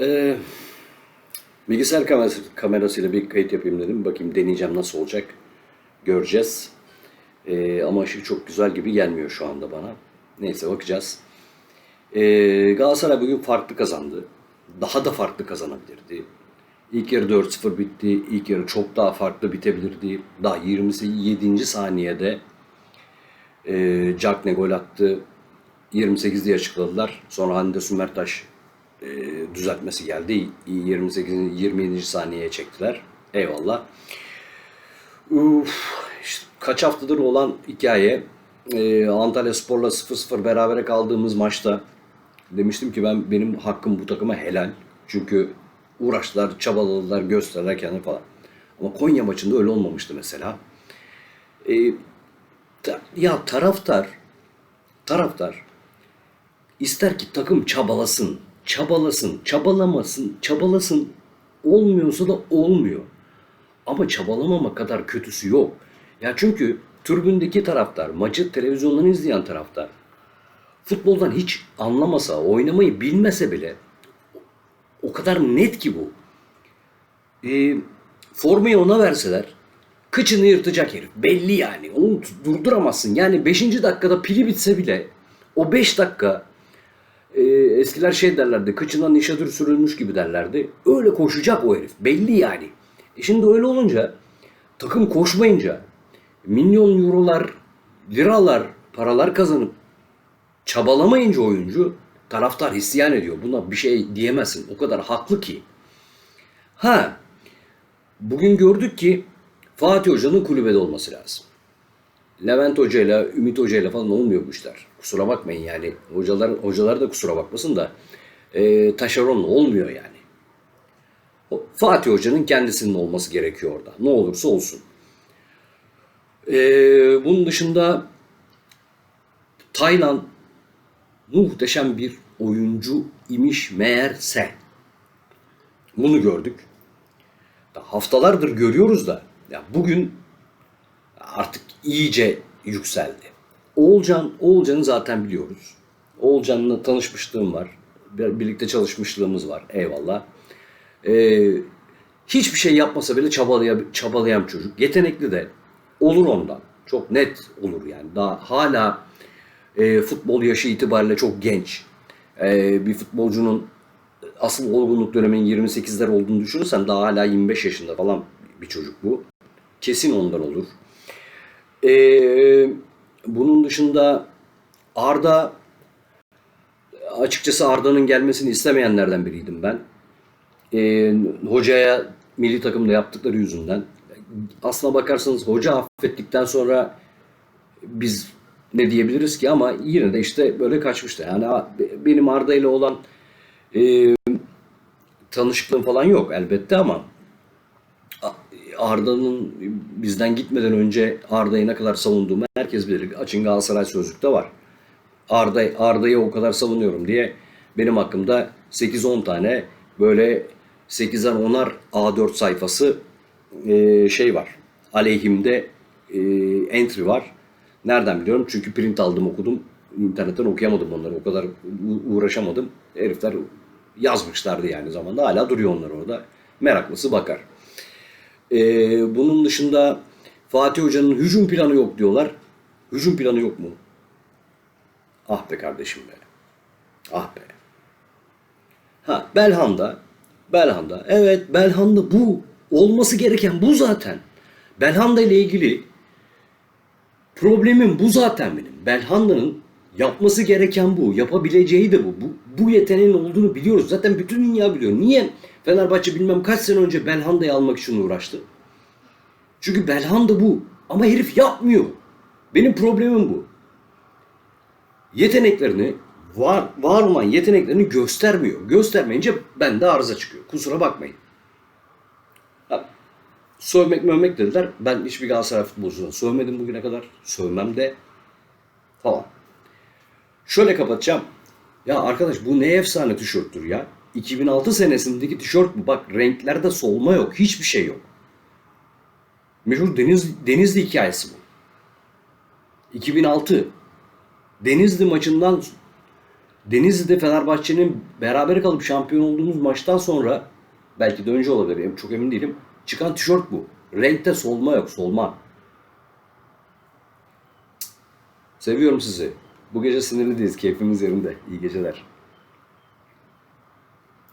e, bilgisayar kamerası, kamerasıyla bir kayıt yapayım dedim. Bakayım deneyeceğim nasıl olacak. Göreceğiz. E, ama ışık çok güzel gibi gelmiyor şu anda bana. Neyse bakacağız. E, Galatasaray bugün farklı kazandı. Daha da farklı kazanabilirdi. İlk yarı 4-0 bitti. İlk yarı çok daha farklı bitebilirdi. Daha 27. saniyede e, Cagne gol attı. 28 diye açıkladılar. Sonra Hande Sümertaş e, düzeltmesi geldi. 28. 27. saniyeye çektiler. Eyvallah. Uf, işte kaç haftadır olan hikaye. E, Antalya Spor'la 0-0 berabere kaldığımız maçta demiştim ki ben benim hakkım bu takıma helal. Çünkü uğraştılar, çabaladılar, gösterdiler kendini falan. Ama Konya maçında öyle olmamıştı mesela. E, ta- ya taraftar taraftar ister ki takım çabalasın, çabalasın, çabalamasın, çabalasın. Olmuyorsa da olmuyor. Ama çabalamama kadar kötüsü yok. Ya çünkü tribündeki taraftar, maçı televizyondan izleyen taraftar futboldan hiç anlamasa, oynamayı bilmese bile o kadar net ki bu. Ee, formayı ona verseler kıçını yırtacak herif. Belli yani. Onu durduramazsın. Yani 5. dakikada pili bitse bile o 5 dakika e, eskiler şey derlerdi. Kıçından nişadır sürülmüş gibi derlerdi. Öyle koşacak o herif. Belli yani. E şimdi öyle olunca takım koşmayınca milyon eurolar, liralar, paralar kazanıp çabalamayınca oyuncu taraftar isyan ediyor. Buna bir şey diyemezsin. O kadar haklı ki. Ha, bugün gördük ki Fatih Hoca'nın kulübede olması lazım. Levent Hoca'yla, Ümit Hoca'yla falan olmuyor bu işler. Kusura bakmayın yani. Hocalar, hocalar da kusura bakmasın da e, taşeronla olmuyor yani. O, Fatih Hoca'nın kendisinin olması gerekiyor orada. Ne olursa olsun. E, bunun dışında Taylan muhteşem bir oyuncu imiş meğerse. Bunu gördük. Haftalardır görüyoruz da ya bugün artık iyice yükseldi. Oğulcan, Oğulcan'ı zaten biliyoruz. Oğulcan'la tanışmışlığım var. Bir- Birlikte çalışmışlığımız var. Eyvallah. Ee, hiçbir şey yapmasa bile çabalayan, çabalayan çocuk. Yetenekli de olur ondan. Çok net olur yani. Daha hala e, futbol yaşı itibariyle çok genç. E, bir futbolcunun asıl olgunluk döneminin 28'ler olduğunu düşünürsen daha hala 25 yaşında falan bir çocuk bu. Kesin ondan olur. E, bunun dışında Arda açıkçası Arda'nın gelmesini istemeyenlerden biriydim ben. E, hocaya milli takımda yaptıkları yüzünden. Aslına bakarsanız hoca affettikten sonra biz ne diyebiliriz ki ama yine de işte böyle kaçmıştı. Yani benim Arda ile olan e, tanışıklığım falan yok elbette ama Arda'nın bizden gitmeden önce Arda'yı ne kadar savunduğumu herkes bilir. Açın Galatasaray sözlükte var. Arda Arda'yı o kadar savunuyorum diye benim hakkımda 8-10 tane böyle 8'er 10'ar A4 sayfası e, şey var. Aleyhimde e, entry var. Nereden biliyorum? Çünkü print aldım okudum. İnternetten okuyamadım onları. O kadar uğraşamadım. Herifler yazmışlardı yani zamanda. Hala duruyor onlar orada. Meraklısı bakar. E, bunun dışında Fatih Hoca'nın hücum planı yok diyorlar. Hücum planı yok mu? Ah be kardeşim be. Ah be. Ha Belhanda. Belhanda. Evet Belhanda bu. Olması gereken bu zaten. Belhanda ile ilgili problemim bu zaten benim. Belhanda'nın yapması gereken bu. Yapabileceği de bu. Bu, bu yeteneğin olduğunu biliyoruz. Zaten bütün dünya biliyor. Niye Fenerbahçe bilmem kaç sene önce Belhanda'yı almak için uğraştı? Çünkü Belhanda bu. Ama herif yapmıyor. Benim problemim bu yeteneklerini var var olan yeteneklerini göstermiyor. Göstermeyince bende arıza çıkıyor. Kusura bakmayın. Ha, sövmek mövmek dediler. Ben hiçbir Galatasaray futbolcusuna sövmedim bugüne kadar. Sövmem de falan. Şöyle kapatacağım. Ya arkadaş bu ne efsane tişörttür ya. 2006 senesindeki tişört bu. Bak renklerde solma yok. Hiçbir şey yok. Meşhur Deniz, Denizli hikayesi bu. 2006 Denizli maçından Denizli'de Fenerbahçe'nin beraber kalıp şampiyon olduğumuz maçtan sonra belki de önce olabilir. Çok emin değilim. Çıkan tişört bu. Renkte solma yok. Solma. Seviyorum sizi. Bu gece sinirli değiliz. Keyfimiz yerinde. İyi geceler.